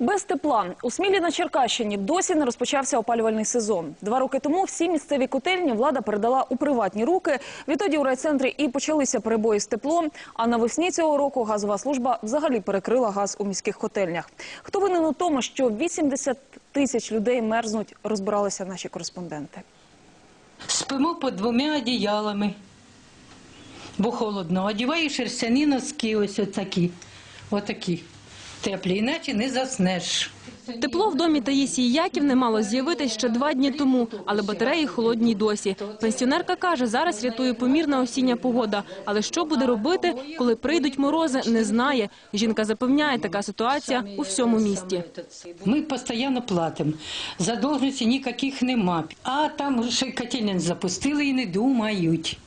Без тепла у Смілі на Черкащині досі не розпочався опалювальний сезон. Два роки тому всі місцеві котельні влада передала у приватні руки. Відтоді у райцентрі і почалися перебої з теплом. А навесні цього року газова служба взагалі перекрила газ у міських котельнях. Хто винен у тому, що 80 тисяч людей мерзнуть, розбиралися наші кореспонденти. Спимо під двома одіялами, бо холодно. Одіваю шерстяні носки, ось отакі, отакі. Теплі, іначе не заснеш. Тепло в домі Таїсії Яківни мало з'явитись ще два дні тому, але батареї холодні й досі. Пенсіонерка каже, зараз рятує помірна осіння погода. Але що буде робити, коли прийдуть морози, не знає. Жінка запевняє, така ситуація у всьому місті. Ми постійно платимо. Задовженості ніяких нема. А там ще котельня запустили і не думають.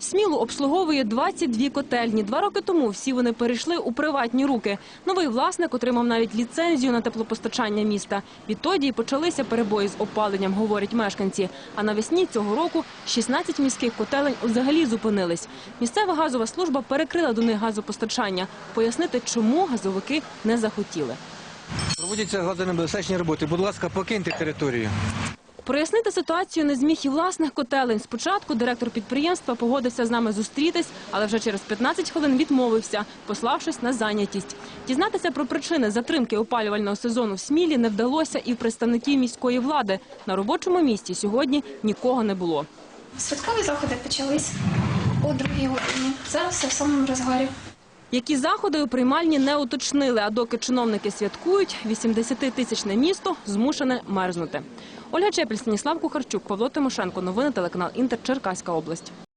Смілу обслуговує 22 котельні. Два роки тому всі вони перейшли у приватні руки. Новий власник отримав навіть ліцензію на теплопостачання міста. Відтоді й почалися перебої з опаленням, говорять мешканці. А навесні цього року 16 міських котелень взагалі зупинились. Місцева газова служба перекрила до них газопостачання. Пояснити, чому газовики не захотіли. Проводяться газонебезпечні роботи. Будь ласка, покиньте територію. Прояснити ситуацію не зміг і власник котелень. Спочатку директор підприємства погодився з нами зустрітись, але вже через 15 хвилин відмовився, пославшись на зайнятість. Дізнатися про причини затримки опалювального сезону в Смілі не вдалося і в представників міської влади. На робочому місці сьогодні нікого не було. Святкові заходи почались о другій годині. Зараз все в самому розгарі. Які заходи у приймальні не уточнили, а доки чиновники святкують, 80-тисячне місто змушене мерзнути. Ольга Чепіль, Станіслав Кухарчук, Павло Тимошенко. Новини телеканал Інтер. Черкаська область.